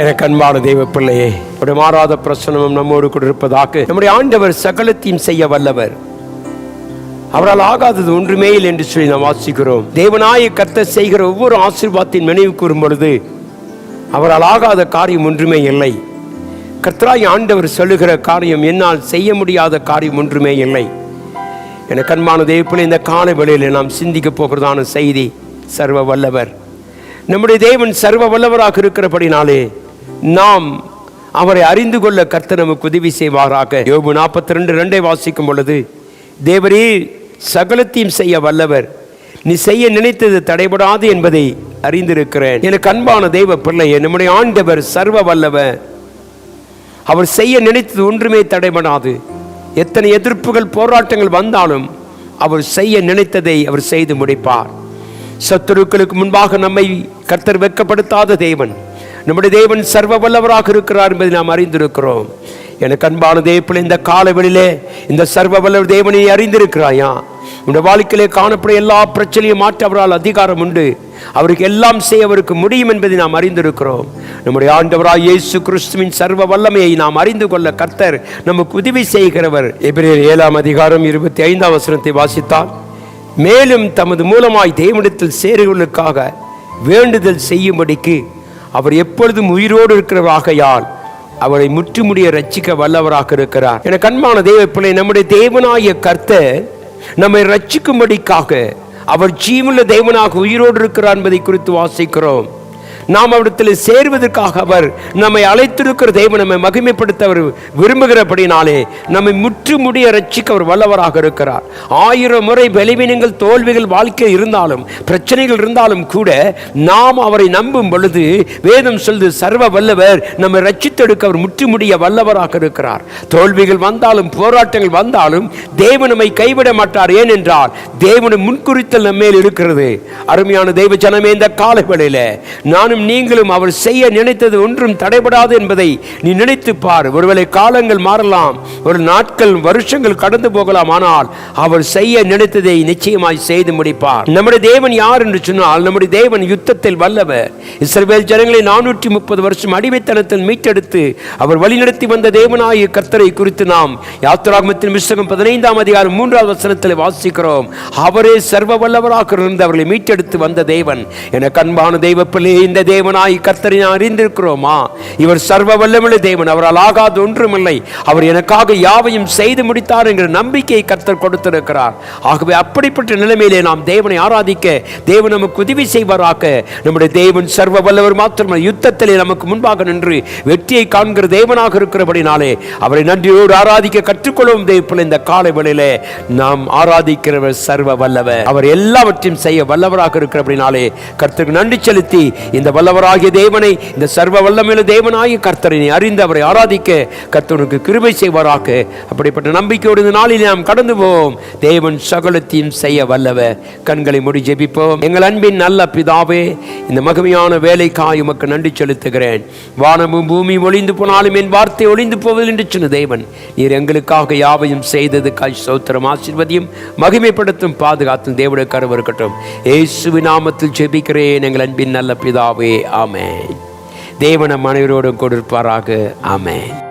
எனக்கு அன்பான தெய்வ பிள்ளையே ஒரு மாறாத பிரசனமும் நம்மோடு கூட இருப்பதாக நம்முடைய ஆண்டவர் சகலத்தையும் செய்ய வல்லவர். அவரால் ஆகாதது ஒன்றுமே இல்லை என்று சொல்லி நாம் வாசிக்கிறோம். தேவனாய கத்த செய்கிற ஒவ்வொரு ஆசீர்வாதத்தின் நினைவு கூறும் பொழுது அவரால் ஆகாத காரியம் ஒன்றுமே இல்லை. கர்த்தராய் ஆண்டவர் சொல்லுகிற காரியம் என்னால் செய்ய முடியாத காரியம் ஒன்றுமே இல்லை. என கண்மான தேவப்பிள்ளை இந்த காலை வேளையில் நாம் சிந்திக்க போகிறதான செய்தி சர்வ வல்லவர். நம்முடைய தேவன் சர்வ வல்லவராக இருக்கிறபடினாலே நாம் அவரை அறிந்து கொள்ள கர்த்தர் நமக்கு உதவி செய்வாராக. யோபு நாற்பத்தி ரெண்டு ரெண்டை வாசிக்கும் பொழுது தேவரே சகலத்தையும் செய்ய வல்லவர். நீ செய்ய நினைத்தது தடைபடாது என்பதை அறிந்திருக்கிறேன். எனக்கு அன்பான தெய்வ பிள்ளையே நம்முடைய ஆண்டவர் சர்வ வல்லவர். அவர் செய்ய நினைத்தது ஒன்றுமே தடைபடாது. எத்தனை எதிர்ப்புகள் போராட்டங்கள் வந்தாலும் அவர் செய்ய நினைத்ததை அவர் செய்து முடிப்பார். சத்துருக்களுக்கு முன்பாக நம்மை கர்த்தர் வெட்கப்படுத்தாத தேவன். நம்முடைய தேவன் சர்வ வல்லவராக இருக்கிறார் என்பதை நாம் அறிந்திருக்கிறோம். எனக்கு அன்பான தேவப்பில் இந்த காலவெளியிலே இந்த சர்வ வல்லவர் தேவனை அறிந்திருக்கிறாயா? உன்னுடைய வாழ்க்கையிலே காணப்படும் எல்லா பிரச்சனையும் மாற்ற அவரால் அதிகாரம் உண்டு. அவருக்கு எல்லாம் செய்ய அவருக்கு முடியும் என்பதை நாம் அறிந்திருக்கிறோம். நம்முடைய ஆண்டவராய் இயேசு கிறிஸ்துவின் சர்வ வல்லமையை நாம் அறிந்து கொள்ள கர்த்தர் நமக்கு உதவி செய்கிறவர். எபிரேயர் ஏழாம் அதிகாரம் இருபத்தி ஐந்தாம் வசனத்தை வாசித்தால் மேலும் தமது மூலமாய் தேவனிடத்தில் சேருவதற்காக வேண்டுதல் செய்யும்படிக்கு அவர் எப்பொழுதும் உயிரோடு இருக்கிறவராகையால் அவரை முற்றுமுடிய ரட்சிக்க வல்லவராக இருக்கிறார். என கண்மான தேவ பிள்ளை நம்முடைய தேவனாய கர்த்தர் நம்மை ரட்சிக்கும்படிக்காக அவர் ஜீவனுள்ள தேவனாக உயிரோடு இருக்கிறார் என்பதை குறித்து வாசிக்கிறோம். நாம் அவரிடத்தில் சேர்வதற்காக அவர் நம்மை அழைத்திருக்கிற தெய்வம் நம்மை மகிமைப்படுத்த அவர் விரும்புகிறபடினாலே நம்மை முற்று முடிய ரட்சிக்க அவர் வல்லவராக இருக்கிறார். ஆயிரம் முறை பலவீனங்கள் தோல்விகள் வாழ்க்கை இருந்தாலும் பிரச்சனைகள் இருந்தாலும் கூட நாம் அவரை நம்பும் பொழுது வேதம் சொல்வது சர்வ வல்லவர் நம்மை ரட்சித்தெடுக்க அவர் முற்று முடிய வல்லவராக இருக்கிறார். தோல்விகள் வந்தாலும் போராட்டங்கள் வந்தாலும் தேவன் நம்மை கைவிட மாட்டார். ஏனென்றால் தேவனுடைய முன்குறித்தல் நம்மேல் இருக்கிறது. அருமையான தெய்வ ஜனமே இந்த கால நானும் நானும் நீங்களும் அவர் செய்ய நினைத்தது ஒன்றும் தடைபடாது என்பதை நீ நினைத்து பார். ஒருவேளை காலங்கள் மாறலாம் ஒரு நாட்கள் வருஷங்கள் கடந்து போகலாம் ஆனால் அவர் செய்ய நினைத்ததை நிச்சயமாய் செய்து முடிப்பார். நம்முடைய தேவன் யார் என்று சொன்னால் நம்முடைய தேவன் யுத்தத்தில் வல்லவர். இஸ்ரவேல் ஜனங்களை நானூற்றி முப்பது வருஷம் அடிமைத்தனத்தில் மீட்டெடுத்து அவர் வழிநடத்தி வந்த தேவனாய கர்த்தரை குறித்து நாம் யாத்திராகமத்தின் புஸ்தகம் பதினைந்தாம் அதிகாரம் மூன்றாவது வசனத்தில் வாசிக்கிறோம். அவரே சர்வ வல்லவராக இருந்து அவர்களை மீட்டெடுத்து வந்த தேவன். என கண்பான தெய்வ இந்த இந்த தேவனாய் கர்த்தரை நான் அறிந்திருக்கிறோமா? இவர் சர்வ வல்லமுள்ள தேவன் அவரால் ஆகாது ஒன்றுமில்லை. அவர் எனக்காக யாவையும் செய்து முடித்தார் என்கிற நம்பிக்கையை கர்த்தர் கொடுத்திருக்கிறார். ஆகவே அப்படிப்பட்ட நிலைமையிலே நாம் தேவனை ஆராதிக்க தேவன் நமக்கு உதவி செய்வாராக. நம்முடைய தேவன் சர்வ வல்லவர் மாத்திரமல்ல யுத்தத்திலே நமக்கு முன்பாக நின்று வெற்றியை காண்கிற தேவனாக இருக்கிறபடினாலே அவரை நன்றியோடு ஆராதிக்க கற்றுக்கொள்ளவும் தேவப்பில் இந்த காலை வேளையிலே நாம் ஆராதிக்கிறவர் சர்வ வல்லவர். அவர் எல்லாவற்றையும் செய்ய வல்லவராக இருக்கிறபடினாலே கர்த்தருக்கு நன்றி செலுத்தி இந்த வல்லவராகிய தேவனை இந்த சர்வ வல்லமையில தேவனாகிய கர்த்தரை அறிந்து அவரை ஆராதிக்க கர்த்தனுக்கு கிருபை செய்வாராக. அப்படிப்பட்ட நம்பிக்கையோடு இந்த நாளில் நாம் கடந்து போவோம் தேவன் சகலத்தையும் செய்ய வல்லவ கண்களை முடி ஜெபிப்போம். எங்கள் அன்பின் நல்ல பிதாவே இந்த மகிமையான வேலைக்காய் உமக்கு நன்றி செலுத்துகிறேன். வானமும் பூமி ஒளிந்து போனாலும் என் வார்த்தை ஒளிந்து போவதில் என்று சொன்ன தேவன். நீர் எங்களுக்காக யாவையும் செய்ததுக்காய் சௌத்திரம் ஆசிர்வதியும் மகிமைப்படுத்தும் பாதுகாத்தும் தேவனுக்கு கருவருக்கட்டும். ஏசுவி நாமத்தில் ஜெபிக்கிறேன். எங்கள் அன்பின் நல்ல பிதாவே ஆமேன். தேவன மனைவரோடும் கொடுப்பாராக ஆமேன்.